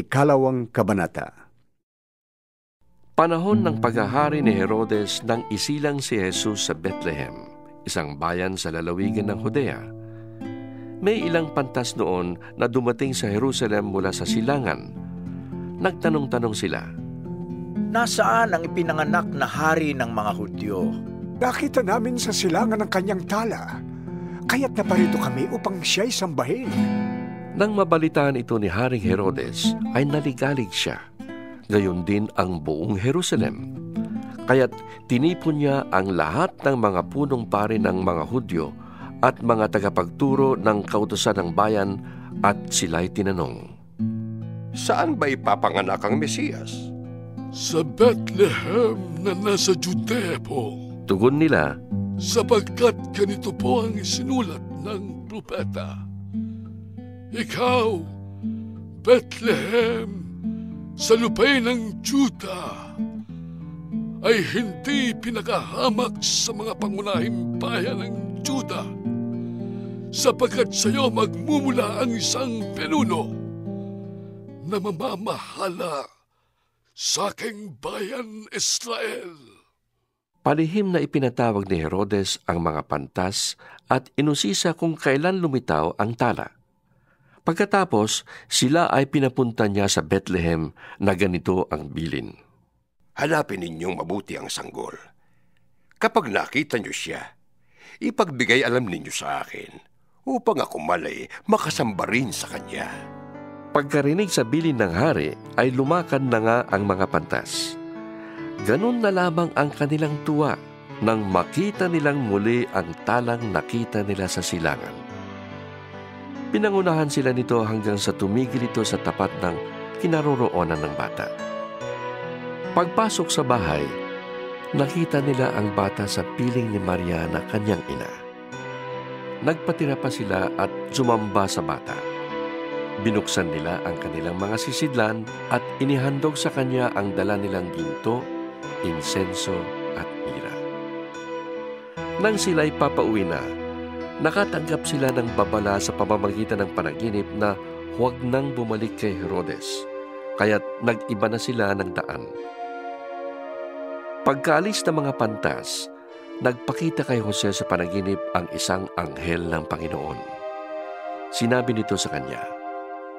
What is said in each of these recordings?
Ikalawang Kabanata Panahon ng paghahari ni Herodes nang isilang si Jesus sa Bethlehem, isang bayan sa lalawigan ng Judea. May ilang pantas noon na dumating sa Jerusalem mula sa silangan. Nagtanong-tanong sila, Nasaan ang ipinanganak na hari ng mga Hudyo? Nakita namin sa silangan ng kanyang tala. Kaya't naparito kami upang siya'y sambahin. Nang mabalitaan ito ni Haring Herodes, ay naligalig siya. Gayon din ang buong Jerusalem. Kaya't tinipon niya ang lahat ng mga punong pari ng mga Hudyo at mga tagapagturo ng kautosan ng bayan at sila'y tinanong. Saan ba ipapanganak ang Mesiyas? Sa Bethlehem na nasa Judea po, Tugon nila, sapagkat ganito po ang isinulat ng propeta. Ikaw, Bethlehem, sa lupay ng Juda, ay hindi pinakahamak sa mga pangunahing bayan ng Juda, sapagkat sa iyo magmumula ang isang penuno na mamamahala sa aking bayan Israel. Palihim na ipinatawag ni Herodes ang mga pantas at inusisa kung kailan lumitaw ang tala. Pagkatapos, sila ay pinapunta niya sa Bethlehem na ganito ang bilin. Hanapin ninyong mabuti ang sanggol. Kapag nakita niyo siya, ipagbigay alam ninyo sa akin upang ako malay makasamba rin sa kanya. Pagkarinig sa bilin ng hari ay lumakad na nga ang mga pantas. Ganun na lamang ang kanilang tuwa nang makita nilang muli ang talang nakita nila sa silangan. Pinangunahan sila nito hanggang sa tumigil ito sa tapat ng kinaroroonan ng bata. Pagpasok sa bahay, nakita nila ang bata sa piling ni Maria na kanyang ina. Nagpatira pa sila at sumamba sa bata. Binuksan nila ang kanilang mga sisidlan at inihandog sa kanya ang dala nilang ginto, insenso at mira. Nang sila'y papauwi na, nakatanggap sila ng babala sa pamamagitan ng panaginip na huwag nang bumalik kay Herodes, kaya't nag-iba na sila ng daan. Pagkaalis ng mga pantas, nagpakita kay Jose sa panaginip ang isang anghel ng Panginoon. Sinabi nito sa kanya,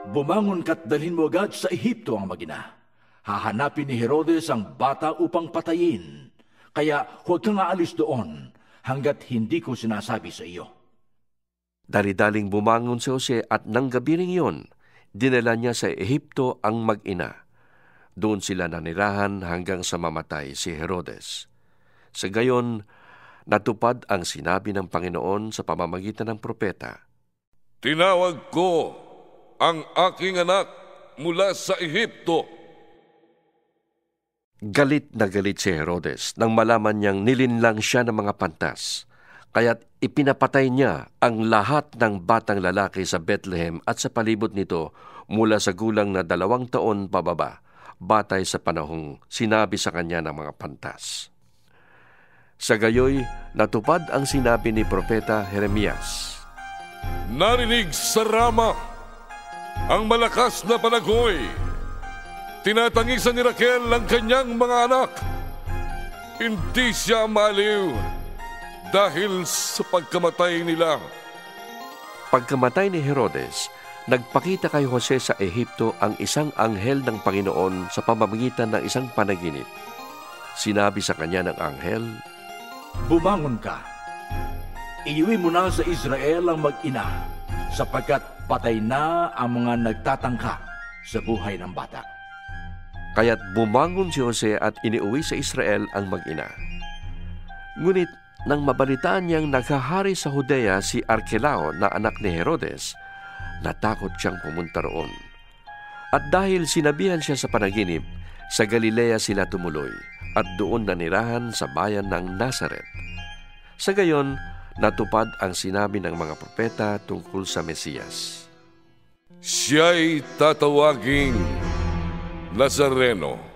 Bumangon ka't dalhin mo agad sa Ehipto ang magina. Hahanapin ni Herodes ang bata upang patayin. Kaya huwag kang aalis doon hanggat hindi ko sinasabi sa iyo. Dali-daling bumangon si Jose at nang gabi ring yun, dinala niya sa Ehipto ang mag-ina. Doon sila nanirahan hanggang sa mamatay si Herodes. Sa gayon, natupad ang sinabi ng Panginoon sa pamamagitan ng propeta. Tinawag ko ang aking anak mula sa Ehipto. Galit na galit si Herodes nang malaman niyang nilinlang siya ng mga pantas. Kaya't ipinapatay niya ang lahat ng batang lalaki sa Bethlehem at sa palibot nito mula sa gulang na dalawang taon pababa, batay sa panahong sinabi sa kanya ng mga pantas. Sa gayoy, natupad ang sinabi ni Propeta Jeremias. Narinig sa Rama ang malakas na panagoy. Tinatangisan ni Raquel ang kanyang mga anak. Hindi siya maliw dahil sa pagkamatay nila. Pagkamatay ni Herodes, nagpakita kay Jose sa Ehipto ang isang anghel ng Panginoon sa pamamagitan ng isang panaginip. Sinabi sa kanya ng anghel, Bumangon ka. Iuwi mo na sa Israel ang mag-ina sapagkat patay na ang mga nagtatangka sa buhay ng bata. Kaya't bumangon si Jose at iniuwi sa Israel ang mag-ina. Ngunit nang mabalitaan niyang naghahari sa Judea si Arkelao na anak ni Herodes, natakot siyang pumunta roon. At dahil sinabihan siya sa panaginip, sa Galilea sila tumuloy at doon nanirahan sa bayan ng Nazaret. Sa gayon, natupad ang sinabi ng mga propeta tungkol sa Mesiyas. Siya'y tatawaging Nazareno.